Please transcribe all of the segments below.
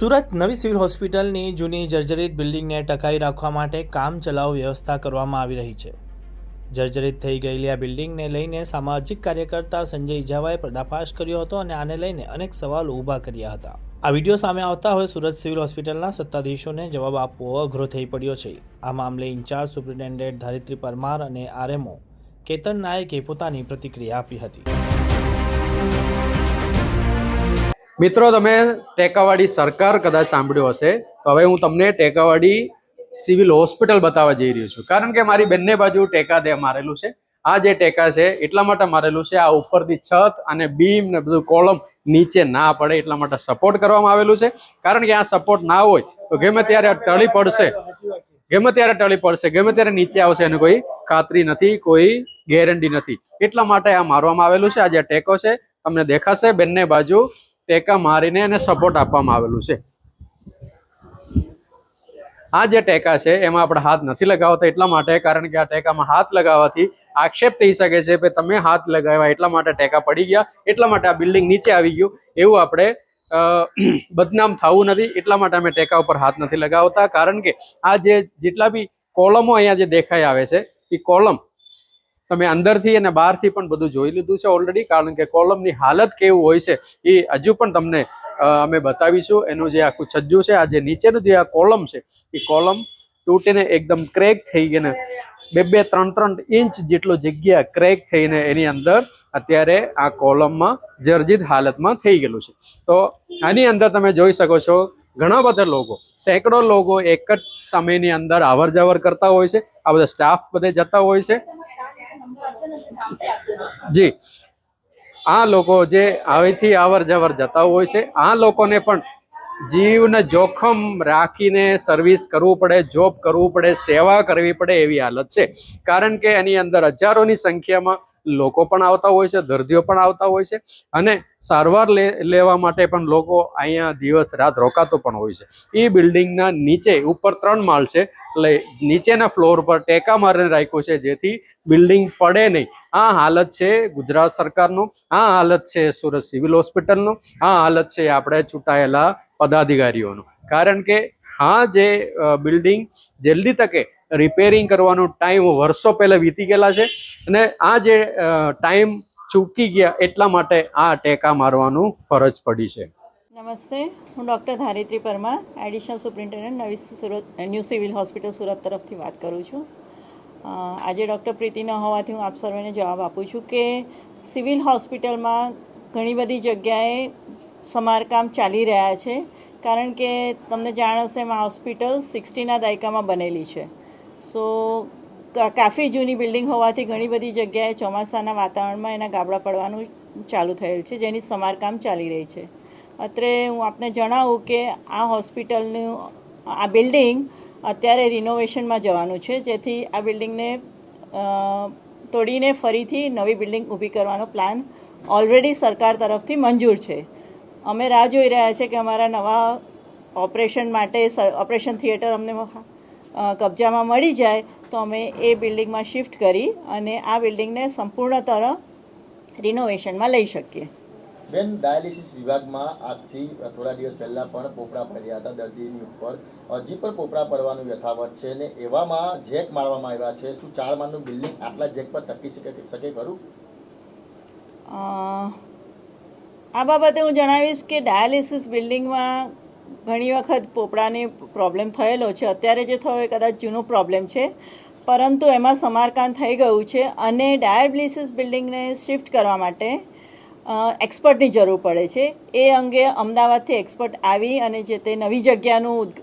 સુરત નવી સિવિલ હોસ્પિટલની જૂની જર્જરિત બિલ્ડિંગને ટકાવી રાખવા માટે કામ ચલાવ વ્યવસ્થા કરવામાં આવી રહી છે. જર્જરિત થઈ ગયેલી આ બિલ્ડિંગને લઈને સામાજિક કાર્યકર્તા સંજય ઇજાવાએ પર્દાફાશ કર્યો હતો અને આને લઈને અનેક સવાલો ઊભા કર્યા હતા. આ વીડિયો સામે આવતા હવે સુરત સિવિલ હોસ્પિટલના સત્તાધીશોને જવાબ આપવો અઘરો થઈ પડ્યો છે. આ મામલે ઇન્ચાર્જ સુપ્રિન્ટેન્ડન્ટ ધારિત્રી પરમાર અને આરએમઓ કેતન નાયકે પોતાની પ્રતિક્રિયા આપી હતી. મિત્રો, તમે ટેકાવાડી સરકાર કદાચ સાંભળ્યું હશે, તો હવે હું તમને ટેકાવાડી સિવિલ હોસ્પિટલ બતાવવા જઈ રહ્યો છું. કારણ કે મારી બંને બાજુ ટેકા દે મારેલું છે. આ જે ટેકા છે, એટલા માટે મારેલું છે, આ ઉપરથી છત અને બીમ ને બધું કોલમ નીચે ના પડે, એટલા માટે સપોર્ટ કરવામાં આવેલું છે. કારણ કે આ સપોર્ટ ના હોય, તો ગમે ત્યારે ટળી પડશે, ગમે ત્યારે ટળી પડશે, ગમે ત્યારે નીચે આવશે એની કોઈ ખાતરી નથી, કોઈ ગેરંટી નથી. એટલા માટે આ મારવામાં આવેલું છે. આ જે ટેકો છે, તમને દેખાશે. બંને બાજુ ટેકા મારીને એને સપોર્ટ આપવામાં આવેલું છે. આ જે ટેકા છે, એમાં આપણે હાથ નથી લગાવતા એટલા માટે, કારણ કે આ ટેકામાં હાથ લગાવવાથી આક્ષેપ થઈ શકે છે કે તમે હાથ લગાવ્યા એટલા માટે ટેકા પડી ગયા, એટલા માટે આ બિલ્ડિંગ નીચે આવી ગયું. એવું આપણે બદનામ થવું નથી, એટલા માટે અમે ટેકા ઉપર હાથ નથી લગાવતા. કારણ કે આ જે જેટલા બી કોલમો અહીંયા જે દેખાઈ આવે છે, એ કોલમ તમે અંદરથી અને બહારથી પણ બધું જોઈ લીધું છે ઓલરેડી કારણ કે કોલમની હાલત કેવું હોય છે એ હજુ પણ તમને અમે બતાવીશું. એનું જે આખું છજ્જુ છે, આ જે નીચેનું જે આ કોલમ છે, એ કોલમ તૂટીને એકદમ ક્રેક થઈ ગઈને બે બે, ત્રણ ત્રણ ઇંચ જેટલો જગ્યા ક્રેક થઈને એની અંદર અત્યારે આ કોલમમાં જર્જિત હાલતમાં થઈ ગયેલું છે. તો આની અંદર તમે જોઈ શકો છો, ઘણા બધા લોકો, સેંકડો લોકો એક જ સમયની અંદર અવર જવર કરતા હોય છે. આ બધા સ્ટાફ બધે જતા હોય છે. જી. આ લોકો જે હવેથી આવર જવર જતા હોય છે, આ લોકોને પણ જીવને જોખમ રાખીને સર્વિસ કરવું પડે જોબ કરવું પડે, સેવા કરવી પડે એવી હાલત છે. કારણ કે એની અંદર હજારોની સંખ્યામાં લોકો પણ આવતા હોય છે, દર્દીઓ પણ આવતા હોય છે અને સારવાર લેવા માટે પણ લોકો અહીંયા દિવસ રાત રોકાતો પણ હોય છે. એ બિલ્ડિંગના નીચે ઉપર ત્રણ માળ છે, એટલે નીચેના ફ્લોર પર ટેકા મારીને રાખ્યું છે, જેથી બિલ્ડિંગ પડે નહીં. આ હાલત છે ગુજરાત સરકારનું, આ હાલત છે સુરત સિવિલ હોસ્પિટલનું, આ હાલત છે આપણે ચૂંટાયેલા પદાધિકારીઓનું. કારણ કે હા જે બિલ્ડિંગ જલ્દી તકે રિપેરિંગ કરવાનો ટાઈમ વર્ષો પહેલાં વીતી ગયેલા છે. અને આ જે ટાઈમ ચૂકી ગયા એટલા માટે આ ટેકા મારવાનું ફરજ પડી છે. નમસ્તે, હું doctor Dharitri Parmar additional superintendent નવી Surat new civil hospital Surat તરફથી વાત કરું છું. આજે ડૉક્ટર પ્રીતિ ન હોવાથી હું આપ સર્વેને જવાબ આપું છું કે સિવિલ હોસ્પિટલમાં ઘણી બધી જગ્યાએ સમારકામ ચાલી રહ્યા છે. કારણ કે તમને જાણ હશે એમાં હોસ્પિટલ સિક્સટીના દાયકામાં બનેલી છે. સો કાફી જૂની બિલ્ડિંગ હોવાથી ઘણી બધી જગ્યાએ ચોમાસાના વાતાવરણમાં એના ગાબડા પડવાનું ચાલુ થયેલ છે, જેની સમારકામ ચાલી રહી છે. અત્રે હું આપને જણાવું કે આ હોસ્પિટલનું, આ બિલ્ડિંગ અત્યારે રિનોવેશનમાં જવાનું છે, જેથી આ બિલ્ડિંગને તોડીને ફરીથી નવી બિલ્ડિંગ ઊભી કરવાનો પ્લાન ઓલરેડી સરકાર તરફથી મંજૂર છે. અમે રાહ જોઈ રહ્યા છે કે અમારા નવા ઓપરેશન માટે ઓપરેશન થિયેટર અમને કબજામાં મળી જાય તો અમે એ બિલ્ડિંગમાં શિફ્ટ કરી અને આ બિલ્ડિંગને સંપૂર્ણતર રિનોવેશનમાં લઈ શકીએ. બેન ડાયાલિસિસ વિભાગમાં આજથી થોડા દિવસ પહેલાં પણ પોપડા પડ્યા હતા દર્દીની ઉપર. હજી પણ પોપડા પડવાનું યથાવત છે ને એવામાં જેક મારવામાં આવ્યા છે. શું ચાર માળનું બિલ્ડિંગ આટલા જેક પર ટકી શકે શકે ખરું? આ બાબતે હું જણાવીશ કે ડાયાલિસિસ બિલ્ડિંગમાં ઘણી વખત પોપડાને પ્રોબ્લેમ થયેલો છે. અત્યારે જે થયો એ કદાચ જૂનો પ્રોબ્લેમ છે. પરંતુ એમાં સમારકામ થઈ ગયું છે અને ડાયાબિલિસિસ બિલ્ડિંગને શિફ્ટ કરવા માટે એક્સપર્ટની જરૂર પડે છે. એ અંગે અમદાવાદથી એક્સપર્ટ આવી અને જે તે નવી જગ્યાનું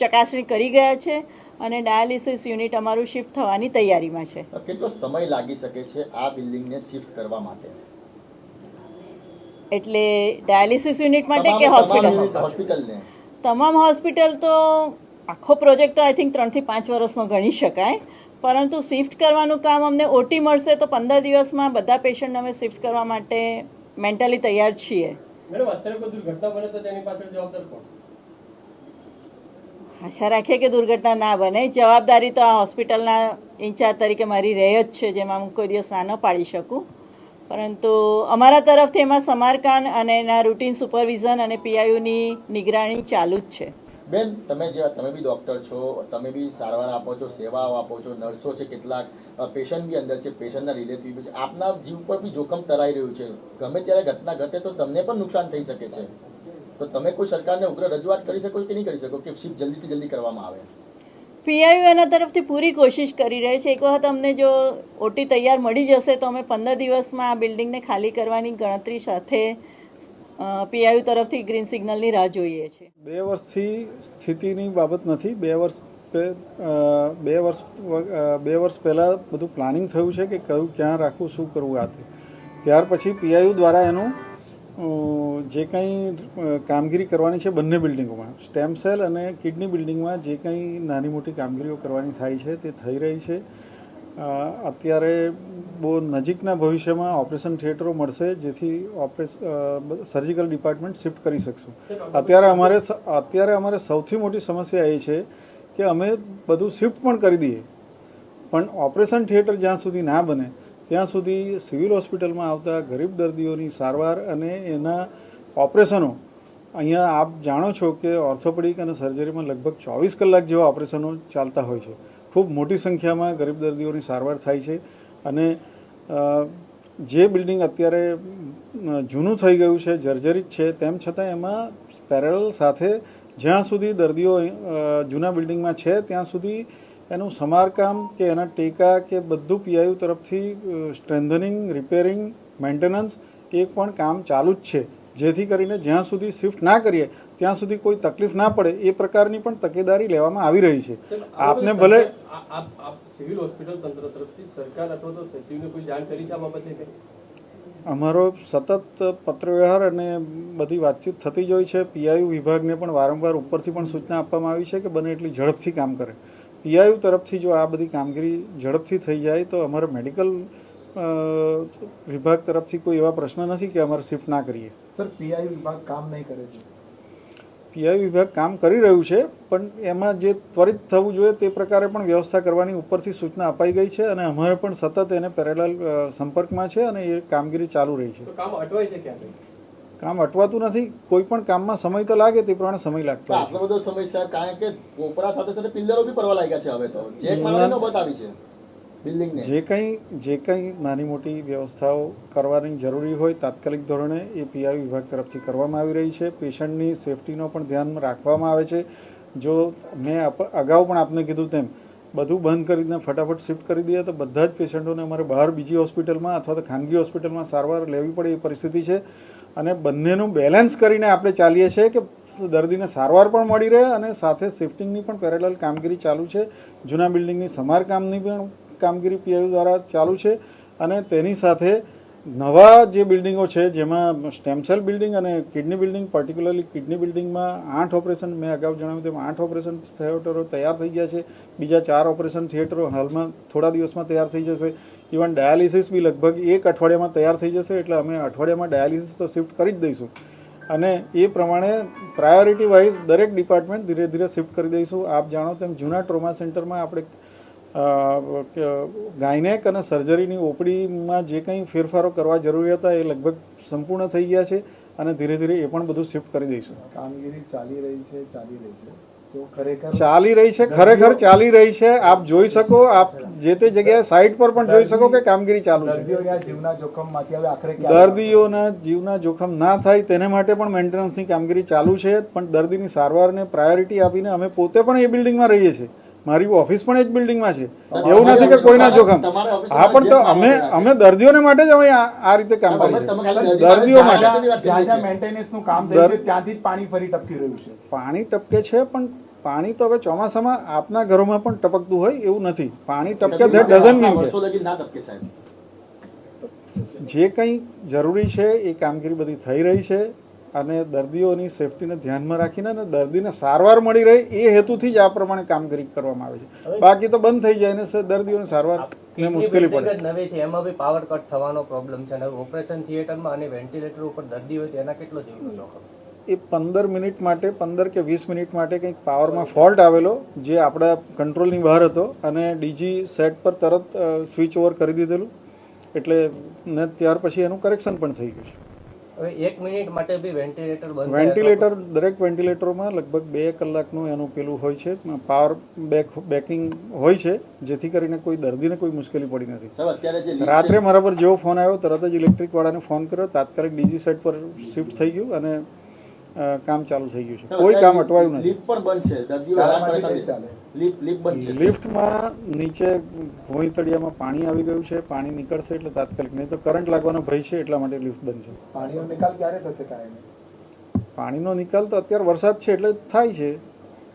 ચકાસણી કરી ગયા છે અને ડાયાલિસિસ યુનિટ અમારું શિફ્ટ થવાની તૈયારીમાં છે. કેટલો સમય લાગી શકે છે આ બિલ્ડિંગને શિફ્ટ કરવા માટે? એટલે ડાયાલિસિસ યુનિટ માટે કે હોસ્પિટલ તમામ હોસ્પિટલ તો આખો પ્રોજેક્ટ તો આઈ થિંક ત્રણથી પાંચ વર્ષનો ગણી શકાય. પરંતુ શિફ્ટ કરવાનું કામ અમને ઓટી મળશે તો પંદર દિવસમાં બધા પેશન્ટ અમે શિફ્ટ કરવા માટે મેન્ટલી તૈયાર છીએ. મેડમ અત્યારે કોઈ દુર્ઘટના બને તો તેની પાછળ જવાબદાર કોણ? આશા રાખીએ કે દુર્ઘટના ના બને. જવાબદારી તો આ હોસ્પિટલના ઇન્ચાર્જ તરીકે મારી રહે જ છે જેમાં હું કોઈ દિવસ ના ન પાડી શકું. પરંતુ અમારા તરફથી એમાં સમારકામ અને એના રૂટીન સુપરવિઝન અને પીઆઈયુની નિગરાણી ચાલુ જ છે. બેન, તમે જે તમે બી ડૉક્ટર છો, તમે બી સારવાર આપો છો, સેવાઓ આપો છો નર્સો છે, કેટલાક પેશન્ટ બી અંદર છે પેશન્ટના રિલેટિવ છે. આપના જીવ પર બી જોખમ તરાઈ રહ્યું છે. ગમે ત્યારે ઘટના ઘટે તો તમને પણ નુકસાન થઈ શકે છે. તો તમે કોઈ સરકારને ઉગ્ર રજૂઆત કરી શકો કે નહીં કરી શકો કે શિફ્ટ જલ્દીથી જલ્દી કરવામાં આવે? પીઆઈયુ એના તરફથી પૂરી કોશિશ કરી રહી છે. એક વખત અમને જો ઓટી તૈયાર મળી જશે તો અમે પંદર દિવસમાં આ બિલ્ડિંગને ખાલી કરવાની ગણતરી સાથે પીઆઈયુ તરફથી ગ્રીન સિગ્નલની રાહ જોઈએ છીએ બે વર્ષથી સ્થિતિની બાબત નથી. બે વર્ષ બે વર્ષ બે વર્ષ પહેલાં બધું પ્લાનિંગ થયું છે કે કયું ક્યાં રાખવું, શું કરવું આ ત્યાર પછી પીઆઈયુ દ્વારા એનું જે કંઈ કામગીરી કરવાની છે બંને બિલ્ડિંગોમાં. સ્ટેમ સેલ અને કિડની બિલ્ડિંગમાં જે કંઈ નાની મોટી કામગીરીઓ કરવાની થાય છે, તે થઈ રહી છે. અત્યારે બહુ નજીકના ભવિષ્યમાં ઓપરેશન થિયેટરો મળશે, જેથી ઓપરેશ સર્જિકલ ડિપાર્ટમેન્ટ શિફ્ટ કરી શકશું. અત્યારે અમારે અત્યારે અમારે સૌથી મોટી સમસ્યા એ છે કે અમે બધું શિફ્ટ પણ કરી દઈએ. પણ ઓપરેશન થિયેટર જ્યાં સુધી ના બને ત્યાં સુધી સિવિલ હોસ્પિટલમાં આવતા ગરીબ દર્દીઓની સારવાર અને એના ઓપરેશનો, અહીંયા આપ જાણો છો કે ઓર્થોપેડિક અને સર્જરીમાં લગભગ ચોવીસ કલાક જેવા ઓપરેશનો ચાલતા હોય છે. ખૂબ મોટી સંખ્યામાં ગરીબ દર્દીઓની સારવાર થાય છે અને જે બિલ્ડિંગ અત્યારે જૂનું થઈ ગયું છે, જર્જરિત છે, તેમ છતાં એમાં પેરેલ સાથે જ્યાં સુધી દર્દીઓ જૂના બિલ્ડિંગમાં છે, ત્યાં સુધી એનું સમારકામ કે એના ટેકા કે બધું પીઆઈયુ તરફથી સ્ટ્રેન્થનિંગ રિપેરિંગ મેન્ટેનન્સ એ પણ કામ ચાલુ જ છે. જેથી કરીને જ્યાં સુધી શિફ્ટ ના કરીએ ત્યાં સુધી કોઈ તકલીફ ના પડે એ પ્રકારની પણ તકેદારી લેવામાં આવી રહી છે. આપને ભલે સિવિલ હોસ્પિટલ તંત્ર તરફથી સરકાર અથવા તો સચિવને કોઈ જાણ કરી છે આ બાબતે? અમારો સતત પત્રવ્યવહાર અને બધી વાતચીત થતી જ હોય છે. પીઆઈયુ વિભાગને પણ વારંવાર ઉપરથી પણ સૂચના આપવામાં આવી છે કે બને એટલી ઝડપથી કામ કરે. પીઆઈયુ તરફથી જો આ બધી કામગીરી ઝડપથી થઈ જાય તો અમારે મેડિકલ વિભાગ તરફથી કોઈ એવા પ્રશ્ન નથી કે અમારે શિફ્ટ ના કરીએ. સર પીઆઈ વિભાગ કામ નહીં કરે છે. પીઆઈ વિભાગ કામ કરી રહ્યું છે પણ એમાં જે ત્વરિત થવું જોઈએ તે પ્રકારે પણ વ્યવસ્થા કરવાની ઉપરથી સૂચના અપાઈ ગઈ છે અને અમારે પણ સતત એને પેરેલલ સંપર્કમાં છે અને એ કામગીરી ચાલુ રહી છે. કામ અટવાય છે ક્યાં કંઈ કામ અટવાતું નથી કોઈ પણ કામમાં સમય તો લાગે તે પ્રમાણે સમય લાગતો આટલો બધો સમય છે કારણ કે કોપરા સાથે સાથે પિલ્લરો બી પડવા લાગ્યા છે હવે તો. જે મારવાનો બતાવી છે બિલ્ડિંગને. જે કંઈ જે કંઈ નાની મોટી વ્યવસ્થાઓ કરવાની જરૂરી હોય તાત્કાલિક ધોરણે એ પીઆઈ વિભાગ તરફથી કરવામાં આવી રહી છે. પેશન્ટની સેફટીનો પણ ધ્યાન રાખવામાં આવે છે. જો મેં અગાઉ પણ આપને કીધું તેમ બધું બંધ કરીને ફટાફટ શિફ્ટ કરી દઈએ તો બધા જ પેશન્ટોને અમારે બહાર બીજી હોસ્પિટલમાં અથવા તો ખાનગી હોસ્પિટલમાં સારવાર લેવી પડે એ પરિસ્થિતિ છે. અને બંનેનું બેલેન્સ કરીને આપણે ચાલીએ છીએ કે દર્દીને સારવાર પણ મળી રહે અને સાથે શિફ્ટિંગની પણ પેરેલલ કામગીરી ચાલુ છે. જૂના બિલ્ડિંગની સમારકામની પણ કામગીરી પીઆઈ દ્વારા ચાલુ છે અને તેની સાથે નવા જે બિલ્ડિંગો છે, જેમાં સ્ટેમસેલ બિલ્ડિંગ અને કિડની બિલ્ડિંગ પર્ટિક્યુલરલી કિડની બિલ્ડિંગમાં આઠ ઓપરેશન મેં અગાઉ જણાવ્યું તેમ આઠ ઓપરેશન થિયેટરો તૈયાર થઈ ગયા છે. બીજા ચાર ઓપરેશન થિયેટરો હાલમાં થોડા દિવસમાં તૈયાર થઈ જશે. ઇવન ડાયાલિસિસ બી લગભગ એક અઠવાડિયામાં તૈયાર થઈ જશે, એટલે અમે અઠવાડિયામાં ડાયાલિસિસ તો શિફ્ટ કરી જ દઈશું. અને એ પ્રમાણે પ્રાયોરિટી વાઇઝ દરેક ડિપાર્ટમેન્ટ ધીરે ધીરે શિફ્ટ કરી દઈશું. આપ જાણો તેમ જૂના ટ્રોમા સેન્ટરમાં આપણે ગાયનેક અને સર્જરીની ઓપડીમાં જે કંઈ ફેરફારો કરવા જરૂરી હતા એ લગભગ સંપૂર્ણ થઈ ગયા છે અને ધીરે ધીરે એ પણ બધું શિફ્ટ કરી દઈશું. કામગીરી ચાલી રહી છે ચાલી રહી છે. ખરેખર ચાલી રહી છે ખરેખર ચાલી રહી છે. આપ જોઈ શકો આપ જે તે જગ્યાએ સાઇટ પર પણ જોઈ શકો કે કામગીરી ચાલુ છે. જીવના જોખમમાંથી દર્દીઓના જીવના જોખમ ના થાય તેને માટે પણ મેન્ટેનન્સની કામગીરી ચાલુ છે પણ દર્દીની સારવારને પ્રાયોરિટી આપીને અમે પોતે પણ એ બિલ્ડિંગમાં રહીએ છીએ. મારી ઓફિસ પણ એ જ બિલ્ડિંગમાં છે. એવું નથી કે કોઈના જોખમ. હા પણ તો અમે અમે દર્દીઓને માટે જ અમે આ રીતે કામ કરીએ દર્દીઓ માટે. મેન્ટેનન્સનું કામ ત્યાંથી જ પાણી ફરી ટપકી રહ્યું છે. પાણી ટપકે છે પણ પાણી તો હવે ચોમાસામાં આપના ઘરોમાં પણ ટપકતું હોય એવું નથી. પાણી ટપકે ધેટ ડઝન મીન વર્ષો લગી ના ટપકે સાહેબ. જે કંઈ જરૂરી છે એ કામગીરી બધી થઈ રહી છે. અને દર્દીઓની સેફટીને ધ્યાનમાં રાખીને અને દર્દીને સારવાર મળી રહે એ હેતુથી જ આ પ્રમાણે કામગીરી કરવામાં આવે છે. બાકી તો બંધ થઈ જાય ને દર્દીઓને સારવાર ને મુશ્કેલી પડે. નવી છે એમાં બી પાવર કટ થવાનો પ્રોબ્લેમ છે. અને ઓપરેશન થિયેટરમાં અને વેન્ટિલેટર ઉપર દર્દી હોય તો એના કેટલો જીવનો એ પંદર મિનિટ માટે પંદર કે વીસ મિનિટ માટે કંઈક પાવરમાં ફોલ્ટ આવેલો જે આપણા કંટ્રોલની બહાર હતો અને ડીજી સેટ પર તરત સ્વિચ ઓવર કરી દીધેલું. એટલે ને ત્યાર પછી એનું કરેક્શન પણ થઈ ગયું છે. હવે એક મિનિટ માટે બી વેન્ટિલેટર બંધ વેન્ટિલેટર દરેક વેન્ટિલેટરોમાં લગભગ બે કલાકનું એનું પેલું હોય છે. પાવર બેક બેકિંગ હોય છે જેથી કરીને કોઈ દર્દીને કોઈ મુશ્કેલી પડી નથી. રાત્રે મારા પર જેવો ફોન આવ્યો તરત જ ઇલેક્ટ્રિક વાળાને ફોન કર્યો. તાત્કાલિક ડીજી સાઇટ પર શિફ્ટ થઈ ગયું અને કામ ચાલુ થઈ ગયું છે. કોઈ કામ અટવાયું નથી. લિફ્ટ પણ બંધ છે. દર્દીઓ હેરાન પરેશાન ચાલે લિફ્ટ લિફ્ટ બંધ છે. લિફ્ટમાં નીચે ભોંય તળિયામાં પાણી આવી ગયું છે પાણી નીકળશે એટલે તાત્કાલિક. નહીં તો કરંટ લાગવાનો ભય છે એટલા માટે લિફ્ટ બંધ છે. પાણીનો નિકાલ ક્યારે થશે કાયમી? પાણીનો નિકાલ તો અત્યારે વરસાદ છે એટલે થાય છે.